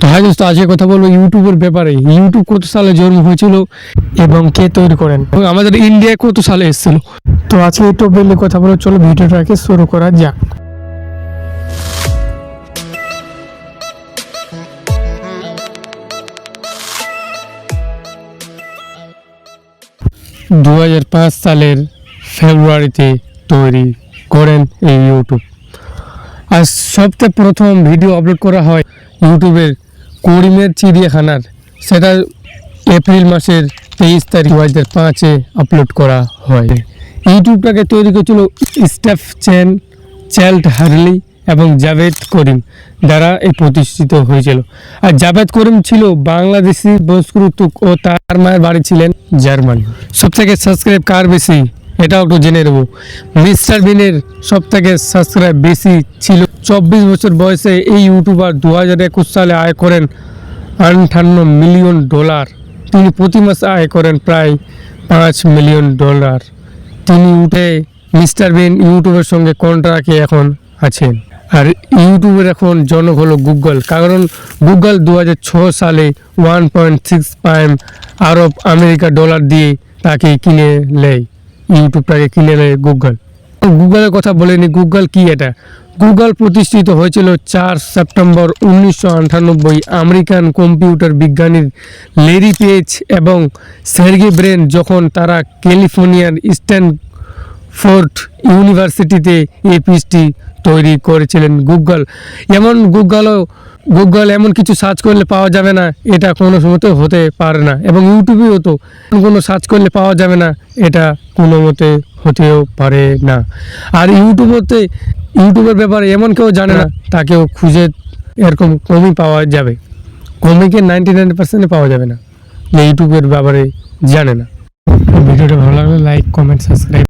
তো হাই দোস্ত, আজকে কথা বলব ইউটিউবের ব্যাপারে। ইউটিউব কত সালে জন্ম হয়েছিল এবং কে তৈরি করেন? এবং আমাদের ইন্ডিয়ায় কত সালে এসেছিল? তো আজকে এই টপিক নিয়ে কথা বলে চলো ভিডিওটাকে শুরু করা যাক। দু হাজার পাঁচ সালের ফেব্রুয়ারিতে তৈরি করেন এই ইউটিউব। আর সবচেয়ে প্রথম ভিডিও আপলোড করা হয় ইউটিউবের করিমের চিড়িয়াখানার। সেটা এপ্রিল মাসের তেইশ তারিখ দু হাজার পাঁচে আপলোড করা হয়। ইউটিউবটাকে তৈরি করেছিল স্টেফ চেন চাইল্ড হার্লি এবং জাভেদ করিম দ্বারা এই প্রতিষ্ঠিত হয়েছিল। আর জাভেদ করিম ছিল বাংলাদেশি বংশোদ্ভূত ও তার মায়ের বাড়ি ছিলেন জার্মানি। সব থেকে সাবস্ক্রাইব কার বেশি? এটাও একটু জেনে নেব। মিস্টার বিনের সব থেকে সাবস্ক্রাইব বেশি ছিল। চব্বিশ বছর বয়সে এই ইউটিউবার দু হাজার একুশ সালে আয় করেন আটান্ন মিলিয়ন ডলার। তিনি প্রতি মাসে আয় করেন প্রায় পাঁচ মিলিয়ন ডলার। তিনি উঠে মিস্টার বিন ইউটিউবের সঙ্গে কন্ট্রাক্টে এখন আছেন। আর ইউটিউবের এখন জনক হলো গুগল কারণ গুগল দু সালে ওয়ান পয়েন্ট সিক্স পাইম আরব আমেরিকা ডলার দিয়ে তাকে কিনে নেয়। ইউটিউবটাকে কিনে নেয় গুগল। গুগলের কথা বলেনি, গুগল কি এটা? গুগল প্রতিষ্ঠিত হয়েছিল চার সেপ্টেম্বর উনিশশো আটানব্বই। আমেরিকান কম্পিউটার বিজ্ঞানীর লেরি পেজ এবং সের্গি ব্রেন যখন তারা ক্যালিফোর্নিয়ার ইস্টার্ন ফোর্ট ইউনিভার্সিটিতে এই পিসটি তৈরি করেছিলেন গুগল। এমন গুগলও গুগল এমন কিছু সার্চ করলে পাওয়া যাবে না, এটা কোনো সময়তে হতে পারে না। এবং ইউটিউবেও তো কোনো সার্চ করলে পাওয়া যাবে না, এটা কোনো মতে হতেও পারে না। আর ইউটিউবতে ইউটিউবের ব্যাপারে এমন কেউ জানে না, তাকেও খুঁজে এরকম কমই পাওয়া যাবে। কমিকে নাইনটি নাইন পার্সেন্টে পাওয়া যাবে না ইউটিউবের ব্যাপারে জানে না। ভিডিওটা ভালো লাগলে লাইক কমেন্ট সাবস্ক্রাইব